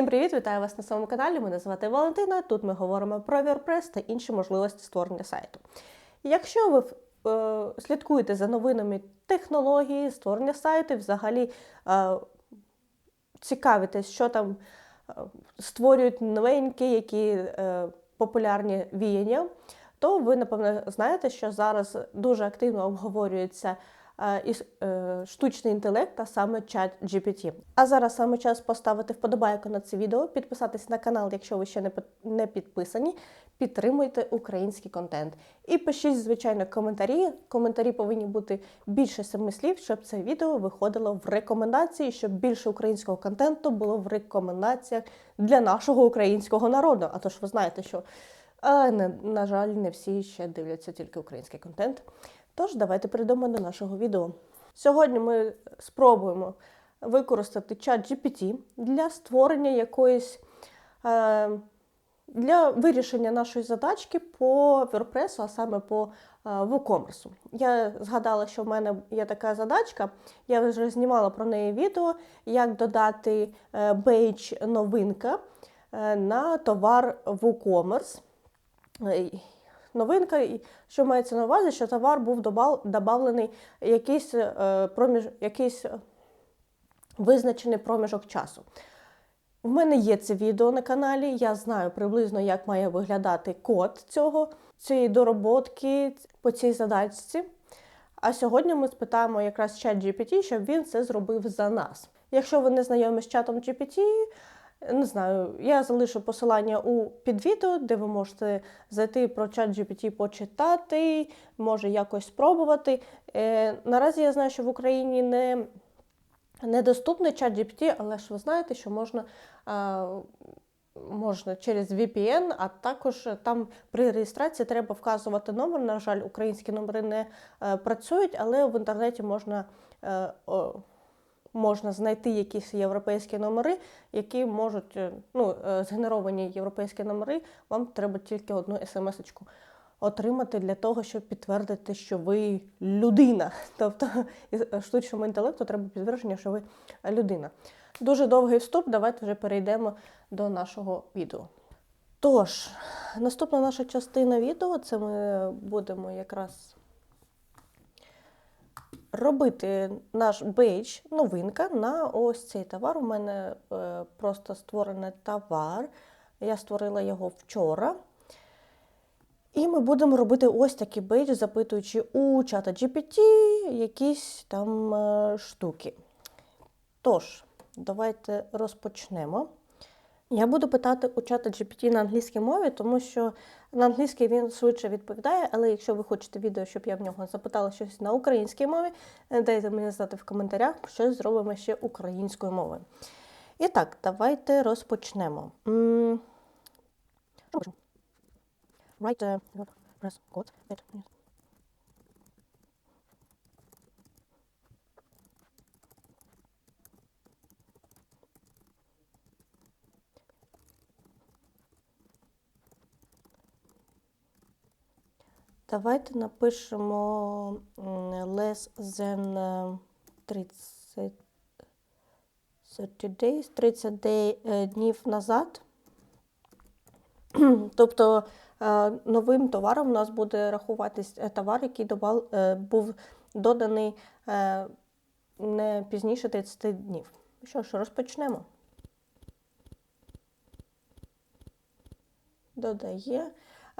Всім привіт, вітаю вас на своєму каналі. Мене звати Валентина. Тут ми говоримо про WordPress та інші можливості створення сайту. Якщо ви е, слідкуєте за новинами технології, створення сайту, взагалі е, цікавитесь, що там е, створюють новенькі, які е, популярні віяння, то ви, напевно, знаєте, що зараз дуже активно обговорюється і е, штучний інтелект, а саме чат GPT. А зараз саме час поставити вподобайку на це відео, підписатись на канал, якщо ви ще не підписані. Підтримуйте український контент. І пишіть, звичайно, коментарі. Коментарі повинні бути більше семи слів, щоб це відео виходило в рекомендації, щоб більше українського контенту було в рекомендаціях для нашого українського народу. А то ж ви знаєте, що е, на, на жаль, не всі ще дивляться тільки український контент. Тож давайте перейдемо до нашого відео. Сьогодні ми спробуємо використати чат GPT для створення якоїсь. Е, для вирішення нашої задачки по WordPress, а саме по е, WooCommerce. Я згадала, що в мене є така задачка. Я вже знімала про неї відео, як додати е, бейдж новинка на товар WooCommerce. Новинка, і що мається на увазі, що товар був добавлений якийсь, е, проміж, якийсь е, визначений проміжок часу. В мене є це відео на каналі. Я знаю приблизно, як має виглядати код цього, цієї дороботки по цій задачці. А сьогодні ми спитаємо якраз чат GPT, щоб він це зробив за нас. Якщо ви не знайомі з чатом GPT, не знаю, я залишу посилання у під відео, де ви можете зайти про чат GPT почитати, може якось спробувати. Е, наразі я знаю, що в Україні не недоступний чат GPT, але ж ви знаєте, що можна, а, можна через VPN, а також там при реєстрації треба вказувати номер. На жаль, українські номери не е, працюють, але в інтернеті можна. е, о, Можна знайти якісь європейські номери, які можуть, е, ну, е, згенеровані європейські номери, вам треба тільки одну смс-очку отримати для того, щоб підтвердити, що ви людина. Тобто із штучному інтелекту треба підтвердження, що ви людина. Дуже довгий вступ, давайте вже перейдемо до нашого відео. Тож, наступна наша частина відео це ми будемо якраз робити наш бейдж, новинка на ось цей товар. У мене е, просто створений товар. Я створила його вчора. І ми будемо робити ось такий бейдж, запитуючи у чата GPT якісь там е, штуки. Тож, давайте розпочнемо. Я буду питати у чата GPT на англійській мові, тому що на англійській він швидше відповідає, але якщо ви хочете відео, щоб я в нього запитала щось на українській мові, е, дайте мені знати в коментарях, що зробимо ще українською мовою. І так, давайте розпочнемо. Write uh, press code. Давайте напишемо less than е, 30, 30 days, 30 дей- е, днів назад. Тобто е, новим товаром у нас буде рахуватись е, товар, який е, був доданий е, не пізніше 30 днів. Що ж, розпочнемо. Додає.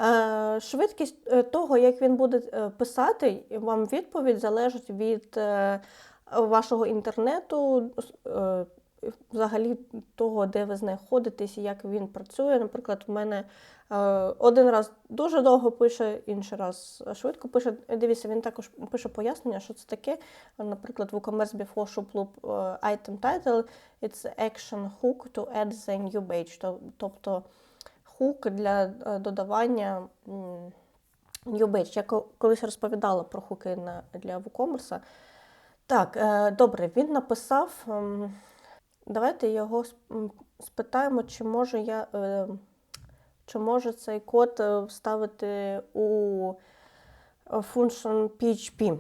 Е, Швидкість е, того, як він буде е, писати, вам відповідь залежить від вашого інтернету, взагалі того, де ви знаходитесь і як він працює. Наприклад, в мене один раз дуже довго пише, інший раз швидко пише. Дивіться, він також пише пояснення, що це таке. Наприклад, WooCommerce before shop loop item title it's action hook to add the new page. Тоб- Тобто хук для е, додавання м, new page. Я колись розповідала про хуки для WooCommerce. Так, е, добре, він написав. ем, Давайте його спитаємо, чи може я. е, Чи може цей код вставити у function PHP?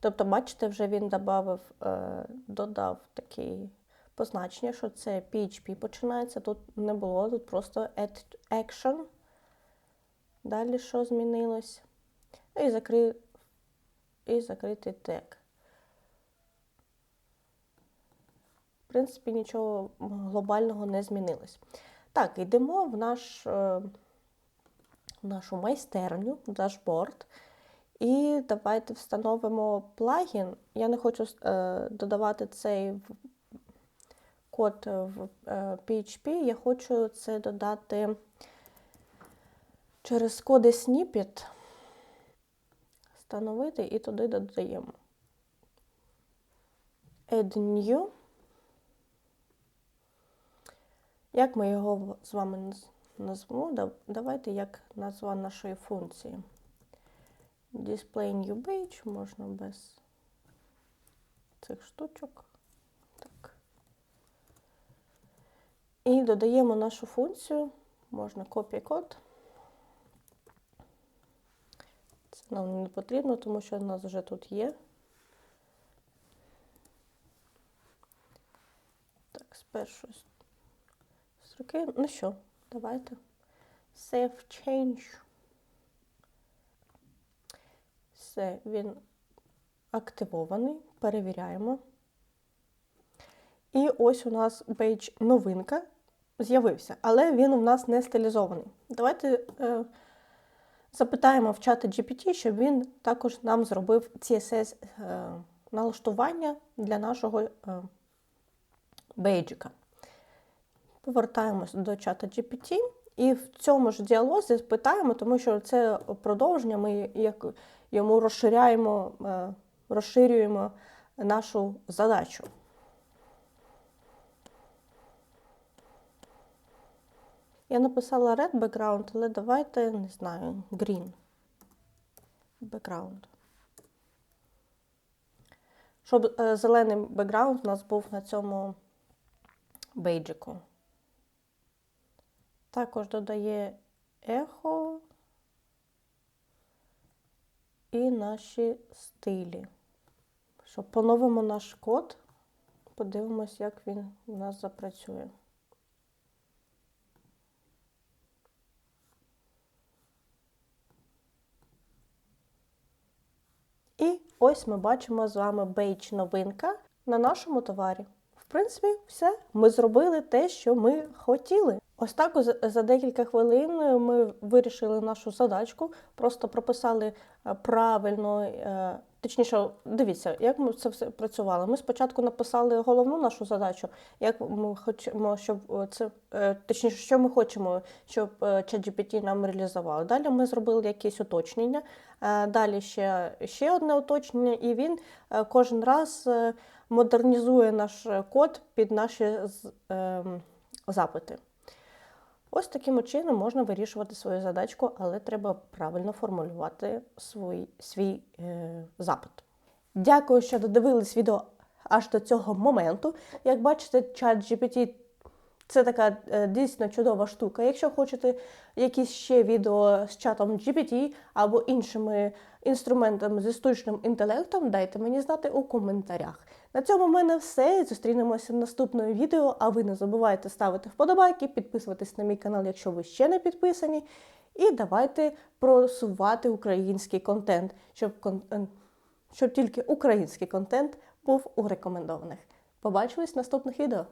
Тобто, бачите, вже він додав, е, додав такі позначення, що це PHP починається. Тут не було, тут просто add action. Далі що змінилось? І, закри... і закритий тег. В принципі, нічого глобального не змінилось. Так, йдемо в наш, е, в нашу майстерню, в дашборд. І давайте встановимо плагін. Я не хочу е, додавати цей код в е, PHP, я хочу це додати через коди snippet, встановити і туди додаємо. Add new. Як ми його з вами наз- назвемо? Давайте як назва нашої функції. Display new page можна без цих штучок. Так. І додаємо нашу функцію. Можна copy код. Це нам не потрібно, тому що у нас вже тут є. Так, з строки. Ну що, давайте. Save change. Все, він активований. Перевіряємо. І ось у нас пейдж новинка з'явився, але він у нас не стилізований. Давайте е, запитаємо в чати GPT, щоб він також нам зробив CSS е, налаштування для нашого е, бейджика. Повертаємось до чата GPT і в цьому ж діалозі питаємо, тому що це продовження, ми як йому розширяємо, е, розширюємо нашу задачу. Я написала red background, але давайте, не знаю, green background. Щоб е, зелений бекграунд у нас був на цьому бейджику. Також додає ехо і наші стилі. Щоб поновимо наш код, подивимось, як він у нас запрацює. І ось ми бачимо з вами бейдж новинка на нашому товарі. Принципі, все. Ми зробили те, що ми хотіли. Ось так за- декілька хвилин ми вирішили нашу задачку, просто прописали е, правильно, е, точніше, дивіться, як ми це все працювали. Ми спочатку написали головну нашу задачу, як ми хочемо, щоб е, це е, точніше, що ми хочемо, щоб е, ChatGPT нам реалізував. Далі ми зробили якісь уточнення. Е, Далі ще, ще одне уточнення, і він е, кожен раз е, модернізує наш е, код під наші ем, запити. Ось таким чином можна вирішувати свою задачку, але треба правильно формулювати свій, свій е, запит. Дякую, що додивились відео аж до цього моменту. Як бачите, чат GPT це така е, дійсно чудова штука. Якщо хочете якісь ще відео з чатом GPT або іншими інструментами зі штучним інтелектом, дайте мені знати у коментарях. На цьому в мене все. Зустрінемося в наступному відео. А ви не забувайте ставити вподобайки, підписуватись на мій канал, якщо ви ще не підписані. І давайте просувати український контент, щоб, кон- е, щоб тільки український контент був у рекомендованих. Побачимось в наступних відео.